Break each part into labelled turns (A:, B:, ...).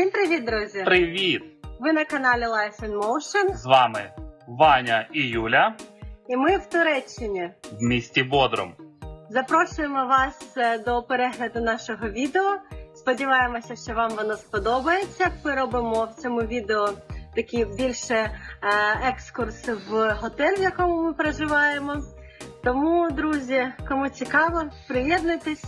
A: Всім привіт, друзі!
B: Привіт!
A: Ви на каналі Life in Motion
B: З вами Ваня і Юля
A: і ми в Туреччині.
B: в місті Бодрум.
A: Запрошуємо вас е, до перегляду нашого відео. Сподіваємося, що вам воно сподобається. Ми робимо в цьому відео такі більше е, екскурси в готель, в якому ми проживаємо. Тому, друзі, кому цікаво, приєднуйтесь,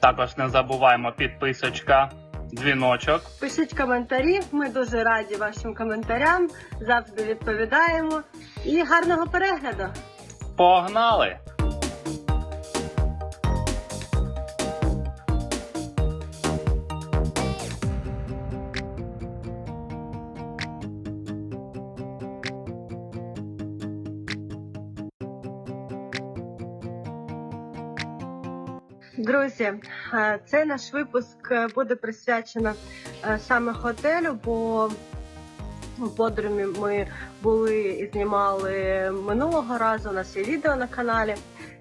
B: Також не забуваємо підписочка, дзвіночок.
A: пишіть коментарі. Ми дуже раді вашим коментарям. Завжди відповідаємо. І гарного перегляду!
B: Погнали!
A: Друзі, е, цей наш випуск е, буде присвячено е, саме готелю, бо в Бодрумі ми були і знімали минулого разу. У нас є відео на каналі.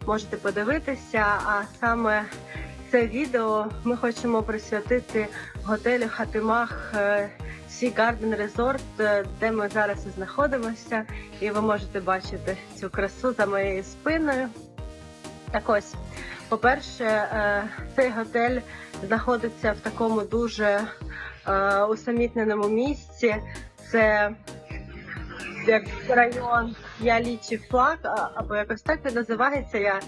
A: Можете подивитися. А саме це відео ми хочемо присвятити готелю Хатимах Sea Garden Resort, де ми зараз і знаходимося. І ви можете бачити цю красу за моєю спиною. Так ось. По-перше, е, цей готель знаходиться в такому дуже е, усамітненому місці. Це як район Ялічі Флаг, або якось так він називається. Я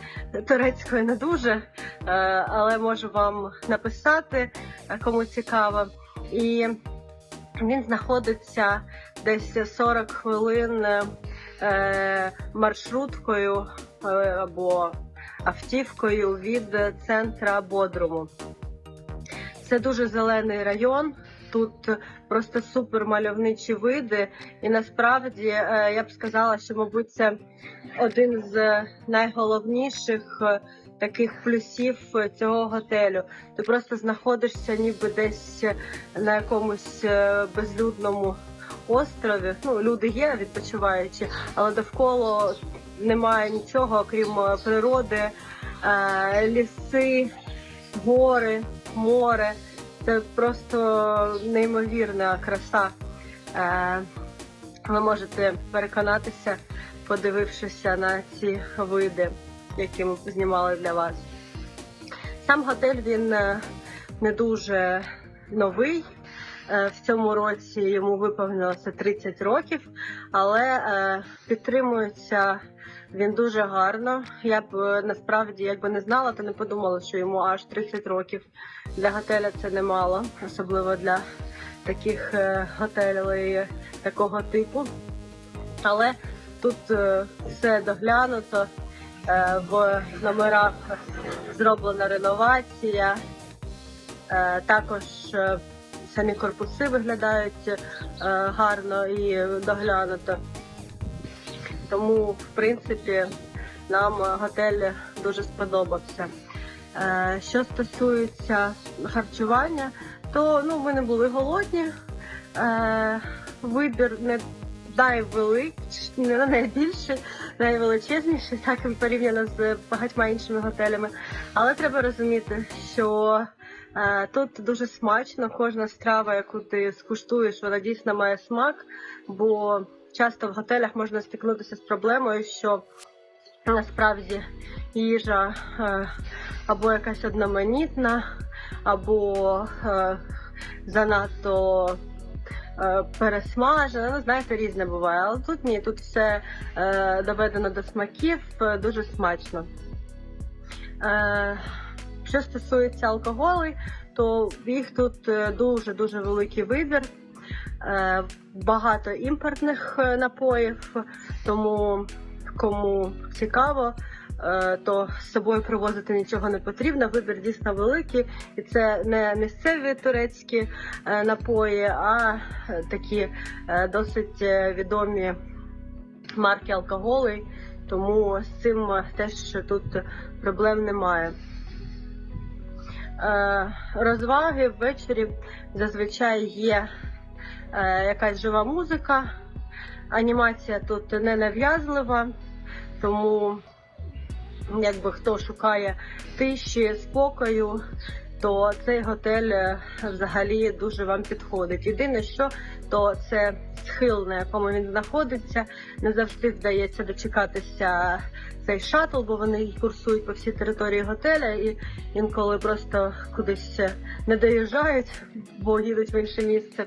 A: турецькою не дуже, е, але можу вам написати, кому цікаво. І він знаходиться десь 40 хвилин маршруткою або автівкою від центра Бодруму. Це дуже зелений район. Тут просто супер мальовничі види, і насправді е, я б сказала, що мабуть це один з найголовніших е, таких плюсів цього готелю. Ти просто знаходишся ніби десь на якомусь е, безлюдному острові. Ну, люди є відпочиваючі, але довкола немає нічого, окрім е, природи, е, ліси, гори, море. Це просто неймовірна краса. Е, Ви можете переконатися, подивившися на ці види, які ми знімали для вас. Сам готель він не дуже новий. Е, В цьому році йому виповнилося 30 років, але е, підтримується він дуже гарно. Я б е, насправді, якби не знала, то не подумала, що йому аж 30 років. Для готеля це немало, особливо для таких готелей такого типу. Але тут все доглянуто. В номерах зроблена реновація. Також самі корпуси виглядають е, гарно і доглянуто. Тому, в принципі, нам готель дуже сподобався. Е, Що стосується харчування, то ну, ми не були голодні. Е, Вибір не найвеликий, не найвеличезніший, так порівняно з багатьма іншими готелями. Але треба розуміти, що тут дуже смачно. Кожна страва, яку ти скуштуєш, вона дійсно має смак, бо часто в готелях можна стикнутися з проблемою, що насправді їжа е, або якась одноманітна, або е, занадто е, пересмажена. Ну, знаєте, різне буває. Але тут ні, тут все е, доведено до смаків, е, дуже смачно. Е, що стосується алкоголю, то їх тут дуже дуже великий вибір. Е, багато імпортних е, напоїв, тому кому цікаво, е, то з собою привозити нічого не потрібно. Вибір дійсно великий, і це не місцеві турецькі напої, а такі досить відомі марки алкоголю. Тому з цим теж тут проблем немає. Е, Розваги ввечері зазвичай є е, якась жива музика. Анімація тут не нав'язлива, тому якби хто шукає тиші, спокою, то цей готель е, взагалі дуже вам підходить. Єдине, що то це схил, на якому він знаходиться. Не завжди вдається дочекатися цей шатл, бо вони курсують по всій території готеля і інколи просто кудись не доїжджають, бо їдуть в інше місце.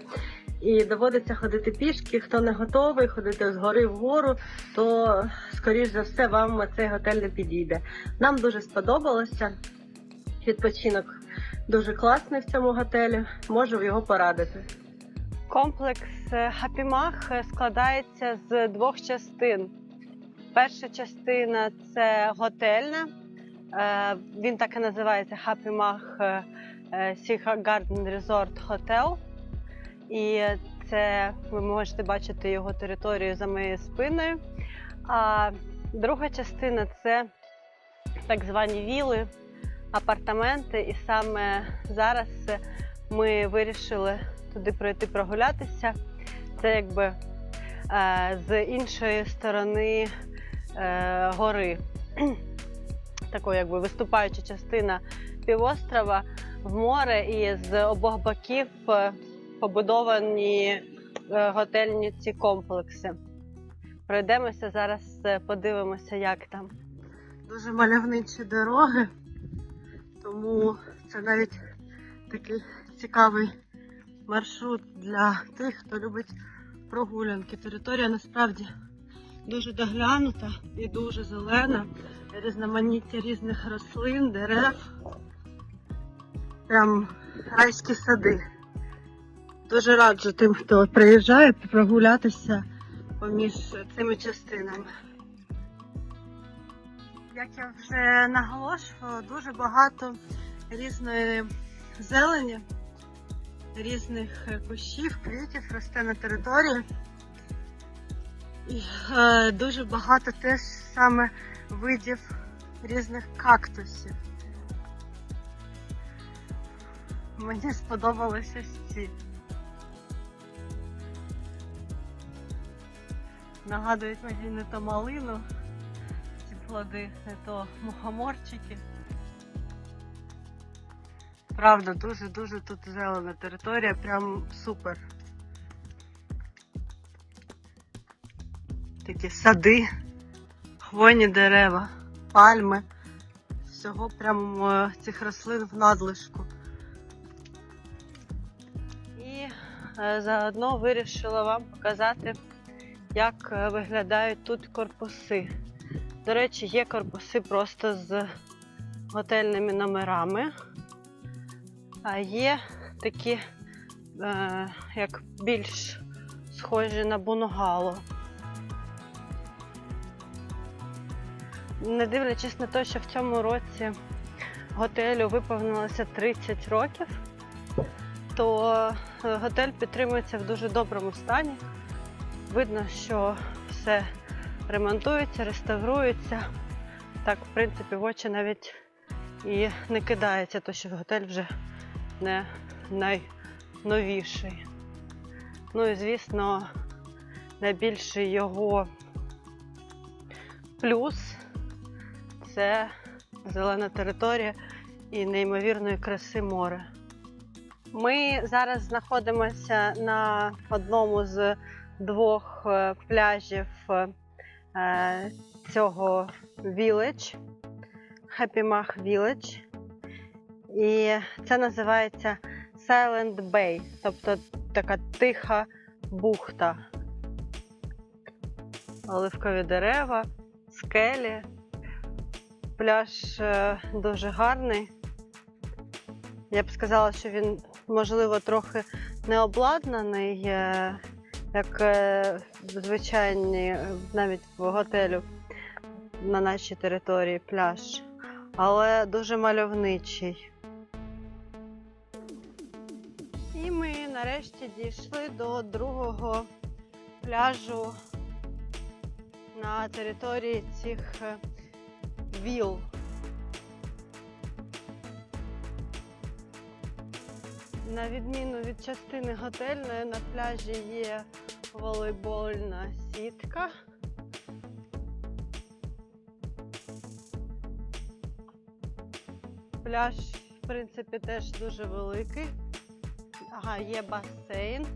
A: І доводиться ходити пішки. Хто не готовий ходити згори вгору, то скоріш за все вам цей готель не підійде. Нам дуже сподобалося. Відпочинок дуже класний в цьому готелі. Можу його порадити. Комплекс Хапімах складається з двох частин. Перша частина це готельна. Е, Він так і називається Хапімах Сіха Гарден Резорт Хотел. І це ви можете бачити його територію за моєю спиною. А друга частина це так звані віли, апартаменти. І саме зараз ми вирішили туди пройти прогулятися. Це якби е, з іншої сторони е, гори. Такої якби виступаюча частина півострова в море, і з обох боків е, побудовані готельні ці комплекси. Пройдемося зараз, подивимося, як там. Дуже мальовничі дороги, тому це навіть такий цікавий маршрут для тих, хто любить прогулянки. Територія насправді дуже доглянута і дуже зелена, різноманіття різних рослин, дерев. Прям райські сади. Дуже раджу тим, хто приїжджає, прогулятися поміж цими частинами. Як я вже наголошувала, дуже багато різної зелені, різних кущів, квітів росте на території. І е, дуже багато теж саме видів різних кактусів. Мені сподобалися ці. Нагадують мені не то малину, плоди, не то мухоморчики. Правда, дуже-дуже тут зелена територія, прям супер. Такі сади, хвойні дерева, пальми. Всього прям е, цих рослин в надлишку. І е, заодно вирішила вам показати, як е, виглядають тут корпуси. До речі, є корпуси просто з готельними номерами. А є такі, е, як більш схожі на бунгало. Не дивлячись на те, що в цьому році готелю виповнилося 30 років, то е, готель підтримується в дуже доброму стані. Видно, що все ремонтується, реставрується. Так, в принципі, в очі навіть і не кидається, то що готель вже не найновіший. Ну і звісно, найбільший його плюс це зелена територія і неймовірної краси море. Ми зараз знаходимося на одному з двох е, пляжів е, цього Village, Happy Mach Village. І це називається Silent Bay, тобто така тиха бухта. Оливкові дерева, скелі. Пляж е, дуже гарний. Я б сказала, що він, можливо, трохи не обладнаний, е, як е, звичайні, е, навіть в готелю на нашій території пляж, але дуже мальовничий. І ми нарешті дійшли до другого пляжу на території цих е, віл. На відміну від частини готельної, на пляжі є волейбольна сітка. Пляж
C: в принципі, теж дуже великий. Ага, є басейн.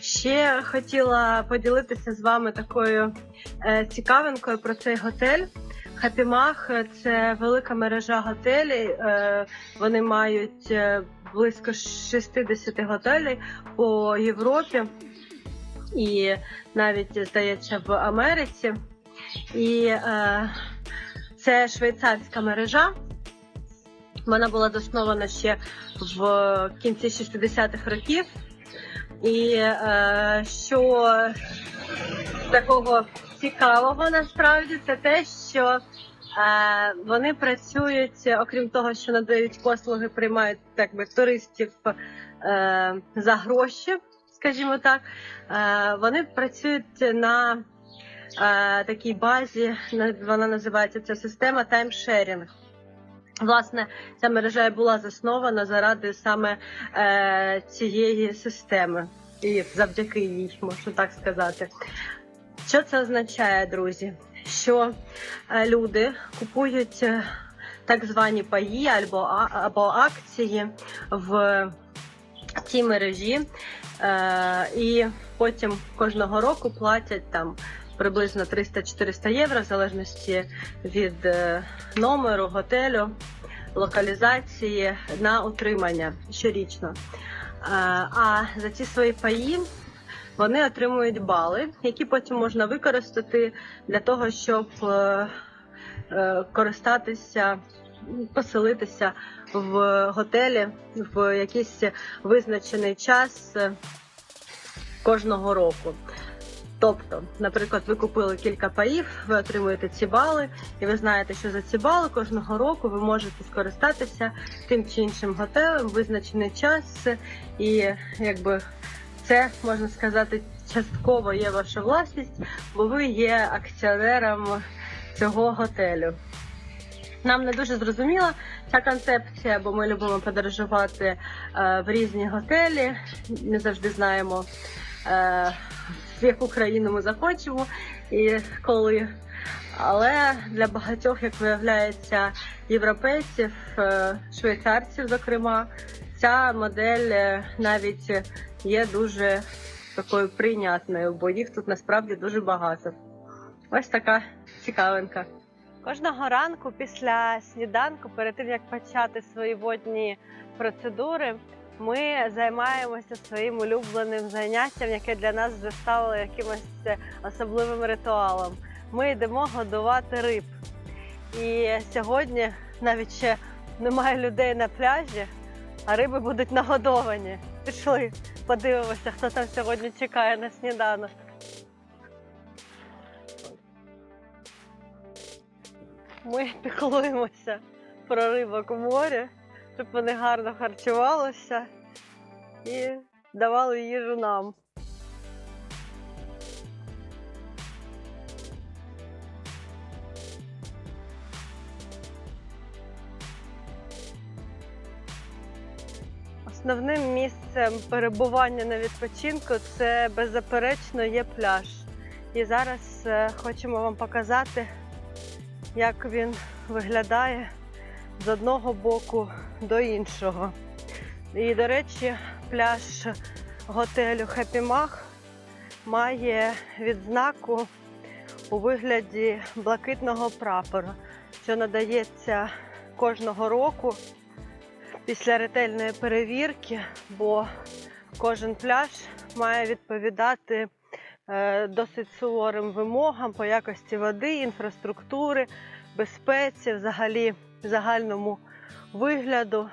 A: Ще хотіла поділитися з вами такою е, цікавинкою про цей готель. Хапімах це велика мережа готелей. Е, вони мають е, близько 60 готелей по Європі і навіть здається в Америці. І е, це швейцарська мережа. Вона була заснована ще в кінці 60-х років. І е, що такого цікавого насправді це те, що е, вони працюють, окрім того, що надають послуги, приймають так би туристів е, за гроші, скажімо так. Е, вони працюють на е, такій базі, вона називається ця система таймшерінг. Власне, ця мережа була заснована заради саме е, цієї системи, і завдяки їй, можна так сказати. Що це означає, друзі? Що люди купують так звані паї або, або акції в цій мережі, е, і потім кожного року платять там приблизно 300-400 євро, в залежності від е, номеру, готелю локалізації на утримання щорічно. Е, А за ці свої паї вони отримують бали, які потім можна використати для того, щоб е, е, користатися, поселитися в готелі в якийсь визначений час кожного року. Тобто, наприклад, ви купили кілька паїв, ви отримуєте ці бали, і ви знаєте, що за ці бали кожного року ви можете скористатися тим чи іншим готелем визначений час, і якби це можна сказати частково є ваша власність, бо ви є акціонером цього готелю. Нам не дуже зрозуміла ця концепція, бо ми любимо подорожувати е, в різні готелі, не завжди знаємо. Е, в яку країну ми захочемо і коли. Але для багатьох, як виявляється, європейців, е, швейцарців, зокрема, ця модель навіть є дуже такою прийнятною, бо їх тут насправді дуже багато. Ось така цікавинка.
C: Кожного ранку після сніданку, перед тим як почати свої водні процедури, ми займаємося своїм улюбленим заняттям, яке для нас вже стало якимось особливим ритуалом. Ми йдемо годувати риб. І сьогодні навіть ще немає людей на пляжі, а риби будуть нагодовані. Пішли, подивимося, хто там сьогодні чекає на сніданок. Ми піклуємося про рибок в морі, щоб вони гарно харчувалися і давали їжу нам. Основним місцем перебування на відпочинку це беззаперечно є пляж. І зараз е, хочемо вам показати, як він виглядає з одного боку до іншого. І, до речі, пляж готелю Mach має відзнаку у вигляді блакитного прапора, що надається кожного року після ретельної перевірки, бо кожен пляж має відповідати досить суворим вимогам по якості води, інфраструктури, безпеці, взагалі загальному вигляду.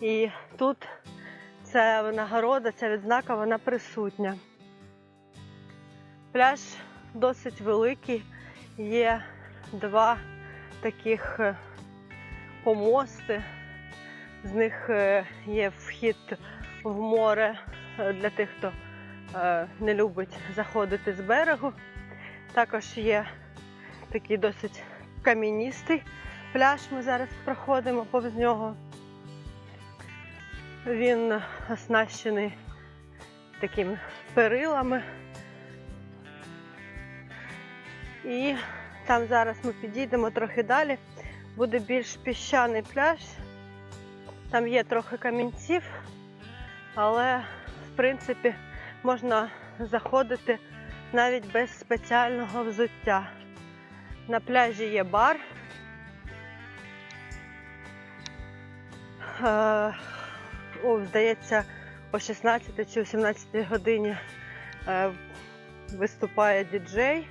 C: І тут ця винагорода, ця відзнака, вона присутня. Пляж досить великий, є два таких е, помости. З них е, є вхід в море е, для тих, хто е, не любить заходити з берегу. Також є такий досить кам'яністий пляж. Ми зараз проходимо повз нього. Він оснащений такими перилами. І там зараз ми підійдемо трохи далі. Буде більш піщаний пляж.
A: Там є трохи камінців, але в принципі можна заходити навіть без спеціального взуття. На пляжі є бар. Е, о, здається, о 16 чи о 17 годині е, виступає діджей.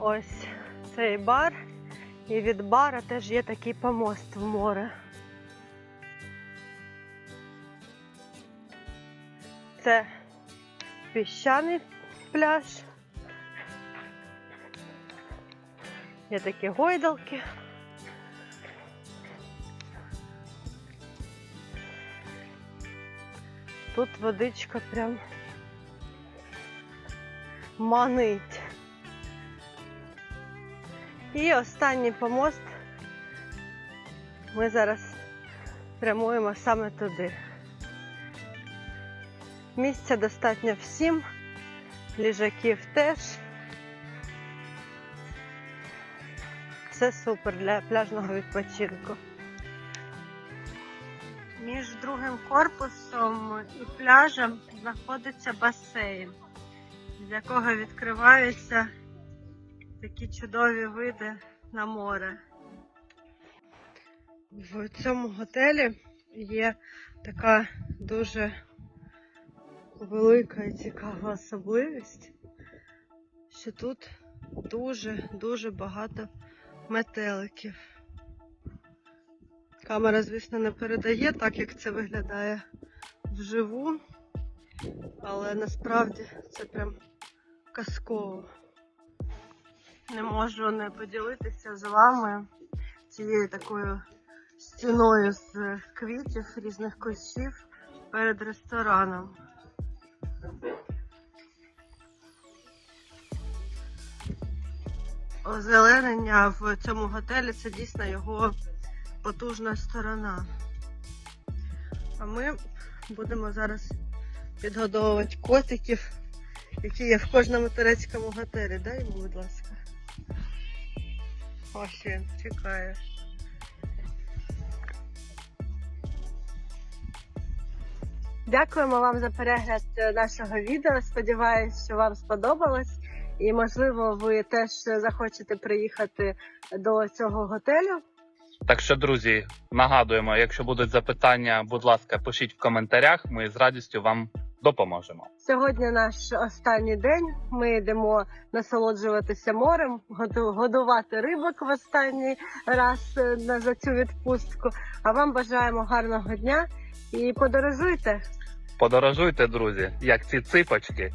A: Ось цей бар. І від бара теж є такий помост в море. Це піщаний пляж. Є такі гойдалки. Тут водичка прям манить. І останній помост. Ми зараз прямуємо саме туди. Місця достатньо всім, ліжаків теж. Все супер для пляжного відпочинку. Між другим корпусом і пляжем знаходиться басейн, з якого відкриваються такі чудові види на море. В цьому готелі є така дуже велика і цікава особливість, що тут дуже-дуже багато метеликів. Камера, звісно, не передає так, як це виглядає вживу, але насправді це прям казково. Не можу не поділитися з вами цією такою стіною з квітів, різних кущів перед рестораном. Озеленення в цьому готелі це дійсно його потужна сторона. А ми будемо зараз підгодовувати котиків, які є в кожному турецькому готелі. Дай йому, будь ласка. Ось він чекає. Дякуємо вам за перегляд е, нашого відео. Сподіваюсь, що вам сподобалось. І можливо, ви теж захочете приїхати до цього готелю.
B: Так що, друзі, нагадуємо, якщо будуть запитання, будь ласка, пишіть в коментарях. Ми з радістю вам допоможемо.
D: Сьогодні наш останній день. Ми йдемо насолоджуватися морем, годувати рибок в останній раз е, за цю відпустку. А вам бажаємо гарного дня і подорожуйте.
B: Подорожуйте, друзі, як ці ципочки.